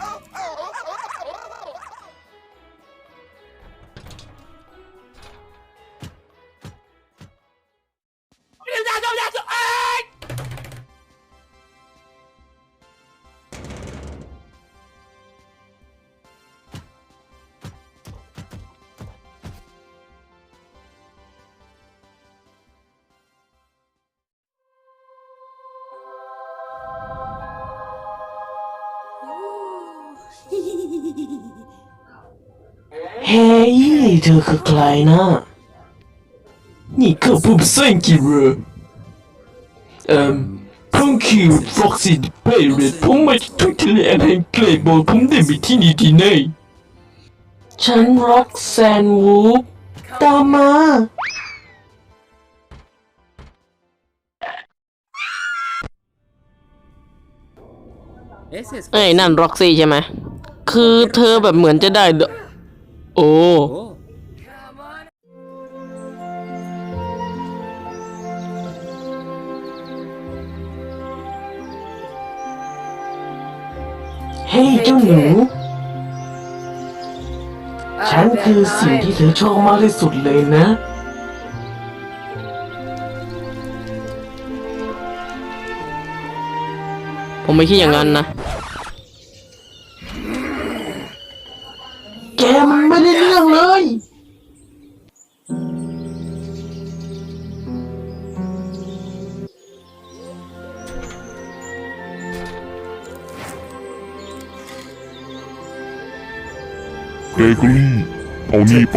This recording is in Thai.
oh, oh. เฮ้ยเธอคือใครนะ นี่เขาพูดภาษาอังกฤษเหรอเอ่อผมคือฟ็อกซี่เปเรตผมมาจากทุ่งทะเลอันแห่งไกลบอกผมได้ไปที่นี่ที่ไหนฉันร็อกแซนวูฟตามมา Ese es เอ้ยนั่นร็อกซี่ใช่ไหม คือเธอแบบเหมือนจะได้เดโอ้ Oh. เฮ้ยเจ้าหนู ฉันคือสิ่งที่เธอชอบมากที่สุดเลยนะ ผมไม่คิดอย่างนั้นนะ แกมันไม่ได้เรื่องเลย เกรกอรี่เอานี่ไป